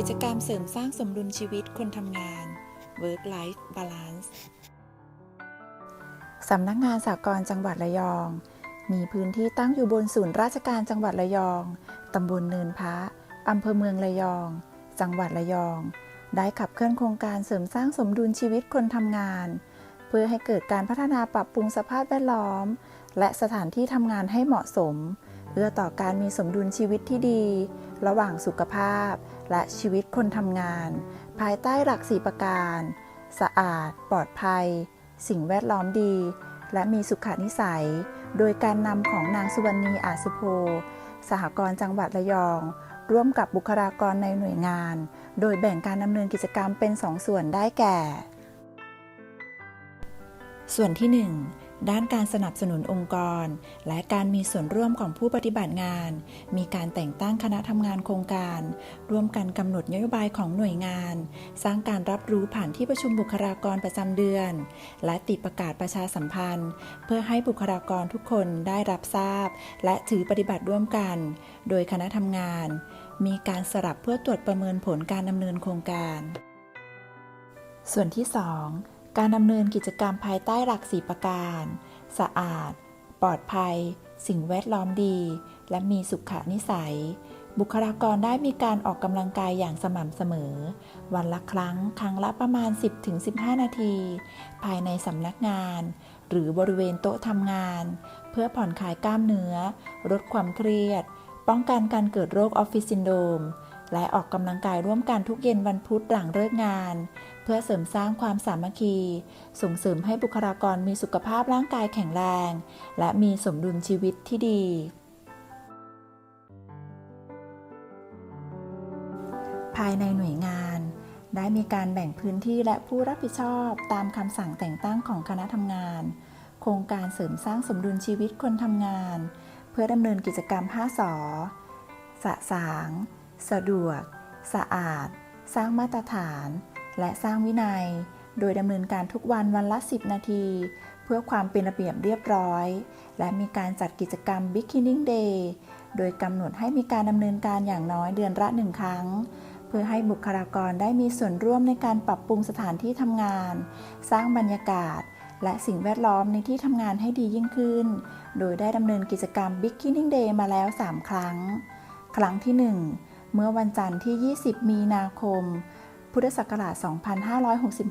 กิจกรรมเสริมสร้างสมดุลชีวิตคนทำงาน Work Life Balance สำนักงานสากลจังหวัดระยอง มีพื้นที่ตั้งอยู่บนศูนย์ราชการจังหวัดระยอง ตำบลเนินพระอำเภอเมืองระยอง จังหวัดระยอง ได้ขับเคลื่อนโครงการเสริมสร้างสมดุลชีวิตคนทำงาน เพื่อให้เกิดการพัฒนาปรับปรุงสภาพแวดล้อม และสถานที่ทำงานให้เหมาะสม เพื่อต่อการมีสมดุลชีวิตที่ดี ระหว่างสุขภาพ และชีวิตคนทำงาน ภายใต้หลักสี่ประการ สะอาด ปลอดภัย สิ่งแวดล้อมดี และมีสุขนิสัย โดยการนำของนางสุวรรณีอาสุโพสหกรณ์จังหวัดระยอง ร่วมกับบุคลากรในหน่วยงาน โดยแบ่งการดำเนินกิจกรรมเป็น2ส่วนได้แก่ ส่วนที่ 1 ด้านการสนับสนุนองค์กร และการมีส่วนร่วมของผู้ปฏิบัติงาน มีการแต่งตั้งคณะทำงานโครงการ ร่วมกันกำหนดนโยบายของหน่วยงาน สร้างการรับรู้ผ่านที่ประชุมบุคลากรประจำเดือน และติดประกาศประชาสัมพันธ์ เพื่อให้บุคลากรทุกคนได้รับทราบ และถือปฏิบัติร่วมกัน โดยคณะทำงาน มีการสลับเพื่อตรวจประเมินผลการดำเนินโครงการ ส่วนที่ 2 การดำเนินกิจกรรมภายใต้หลักสีประการ สะอาด ปลอดภัย สิ่งแวดล้อมดี และมีสุขนิสัย บุคลากรได้มีการออกกำลังกายอย่างสม่ำเสมอ วันละครั้ง ครั้งละประมาณ 10-15 นาที ภายในสำนักงาน หรือบริเวณโต๊ะทำงาน เพื่อผ่อนคลายกล้ามเนื้อ ลดความเครียด ป้องกันการเกิดโรคออฟฟิศซินโดรม และออกกำลังกายร่วมกันทุกเย็นวันพุธหลังเลิกงาน เพื่อเสริมสร้างความสามัคคี ส่งเสริมให้บุคลากรมีสุขภาพร่างกายแข็งแรง และมีสมดุลชีวิตที่ดี ภายในหน่วยงาน ได้มีการแบ่งพื้นที่และผู้รับผิดชอบตามคำสั่งแต่งตั้งของคณะทำงาน โครงการเสริมสร้างสมดุลชีวิตคนทำงาน เพื่อดำเนินกิจกรรม5สอสะสาง สะดวก สะอาด สร้างมาตรฐาน และสร้างวินัย โดยดำเนินการทุกวันวันละ 10 นาที เพื่อความเป็นระเบียบเรียบร้อย และมีการจัดกิจกรรม Beginning Day โดยกำหนดให้มีการดำเนินการอย่างน้อยเดือนละหนึ่งครั้ง เพื่อให้บุคลากรได้มีส่วนร่วมในการปรับปรุงสถานที่ทำงาน สร้างบรรยากาศ และสิ่งแวดล้อมในที่ทำงานให้ดียิ่งขึ้น โดยได้ดำเนินกิจกรรม Beginning Day มาแล้ว 3 ครั้ง ครั้งที่ 1 เมื่อวันจันทร์ที่ 20 มีนาคม พุทธศักราช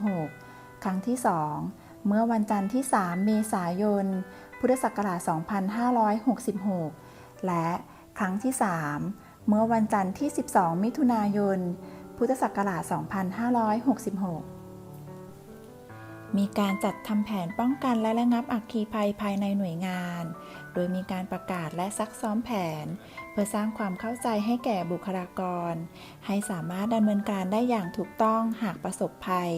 2566 ครั้งที่ 2 เมื่อวันจันทร์ที่ 3 เมษายน พุทธศักราช 2566 และครั้งที่ 3 เมื่อวันจันทร์ที่ 12 มิถุนายน พุทธศักราช 2566 มีการจัดทำแผนป้องกันและระงับอัคคีภัยภายในหน่วยงาน โดยมีการประกาศและซักซ้อมแผน เพื่อสร้างความเข้าใจให้แก่บุคลากร ให้สามารถดำเนินการได้อย่างถูกต้องหากประสบภัย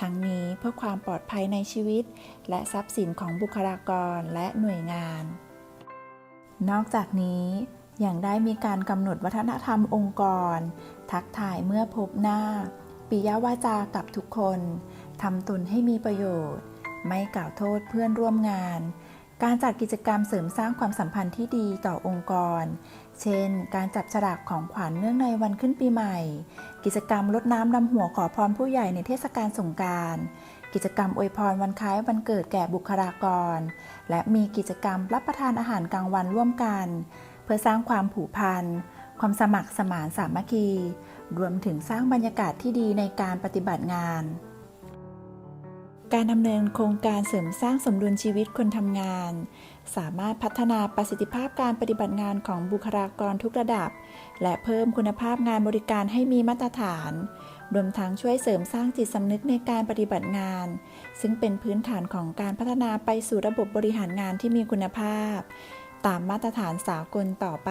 ทั้งนี้เพื่อความปลอดภัยในชีวิต และทรัพย์สินของบุคลากรและหน่วยงาน นอกจากนี้ยังได้มีการกำหนดวัฒนธรรมองค์กร ทักทายเมื่อพบหน้า ปิยวาจากับทุกคน ทำตนให้มีประโยชน์ ไม่กล่าวโทษเพื่อนร่วมงาน การจัดกิจกรรมเสริมสร้างความสัมพันธ์ที่ดีต่อองค์กร เช่น การจับฉลากของขวัญเนื่องในวันขึ้นปีใหม่ กิจกรรมลดน้ำดำหัวขอพรผู้ใหญ่ในเทศกาลสงกรารกิจกรรมอวยพรวันคล้ายวันเกิดแก่บุคลากร และมีกิจกรรมรับประทานอาหารกลางวันร่วมกัน เพื่อสร้างความผูกพัน ความสมัครสมานสามัคคี รวมถึงสร้างบรรยากาศที่ดีในการปฏิบัติงาน การดำเนินโครงการเสริมสร้างสมดุลชีวิตคนทำงาน สามารถพัฒนาประสิทธิภาพการปฏิบัติงานของบุคลากรทุกระดับ และเพิ่มคุณภาพงานบริการให้มีมาตรฐาน รวมทั้งช่วยเสริมสร้างจิตสำนึกในการปฏิบัติงาน ซึ่งเป็นพื้นฐานของการพัฒนาไปสู่ระบบบริหารงานที่มีคุณภาพ ตามมาตรฐานสากลต่อไป